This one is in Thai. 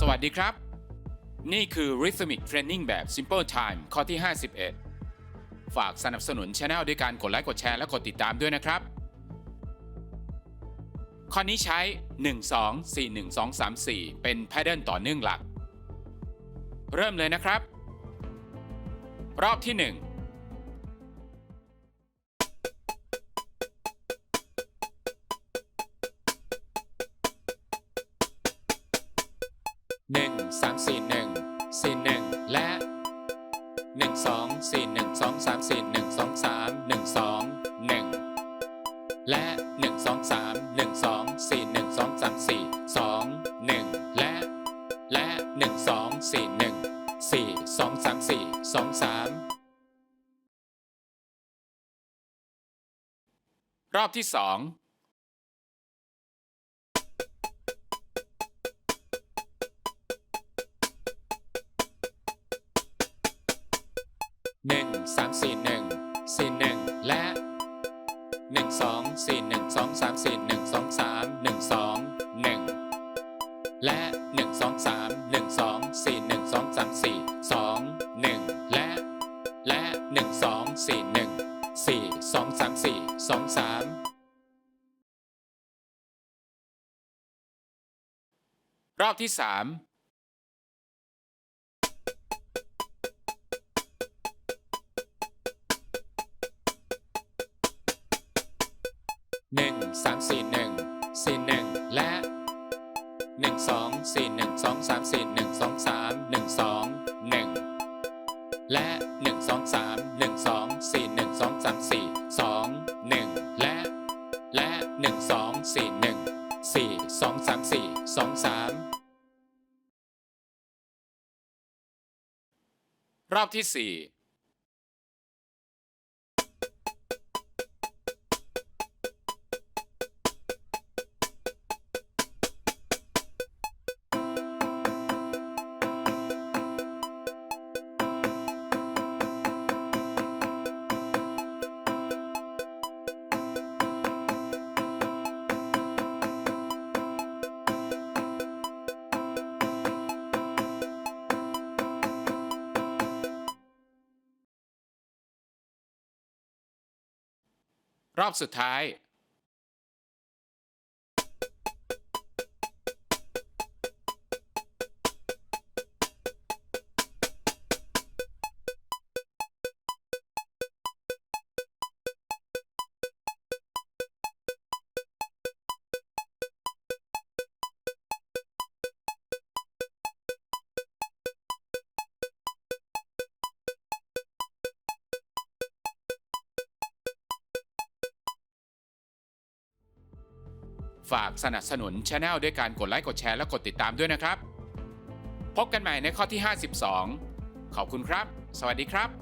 สวัสดีครับ นี่คือ Rhythmic Training แบบ Simple Time ข้อที่ 51 ฝากสนับสนุนช anel ด้วยการกดไลค์กดแชร์และกดติดตามด้วยนะครับ ข้อนี้ใช้ 1 2 4 1 2 3 4 เป็น pattern ต่อเนื่องหลัก เริ่มเลยนะครับ รอบที่ 1 หนึ่งสามสี่หนึ่งสี่หนึ่งและหนึ่งสองสี่หนึ่งสองสามสี่หนึ่งสองสามหนึ่งสองหนึ่งและหนึ่งสองสามหนึ่งสองสี่หนึ่งสองสามสี่สองหนึ่งและ และหนึ่งสองสี่หนึ่งสี่สองสามสี่สองสามรอบที่ส องหนึ่งสามสี่หนึ่งสี่หนึ่งและหนึ่งสองสี่หนึ่งสองสามสี่หนึ่งสองสามหนึ่งสองหนึ่งและหนึ่งสองสามหนึ่งสองสี่หนึ่งสองสามสี่สองหนึ่งและ และหนึ่งสองสี่หนึ่งสี่สองสามสี่สองสามรอบที่สามหนึ่งสามสี่หนึ่งสี่หนึ่งและหนึ่งสองสี่หนึ่งสองสามสี่หนึ่งสองสามหนึ่งสองหนึ่งและหนึ่งสองสามหนึ่งสองสี่หนึ่งสองสามสี่สองหนึ่งและ และหนึ่งสองสี่หนึ่งสี่สองสามสี่สองสามรอบที่สี่ รอบสุดท้าย ฝากสนับสนุนช anel ด้วยการกดไลค์กดแชร์และกดติดตามด้วยนะครับ พบกันใหม่ในข้อที่ 52 ขอบคุณครับ สวัสดีครับ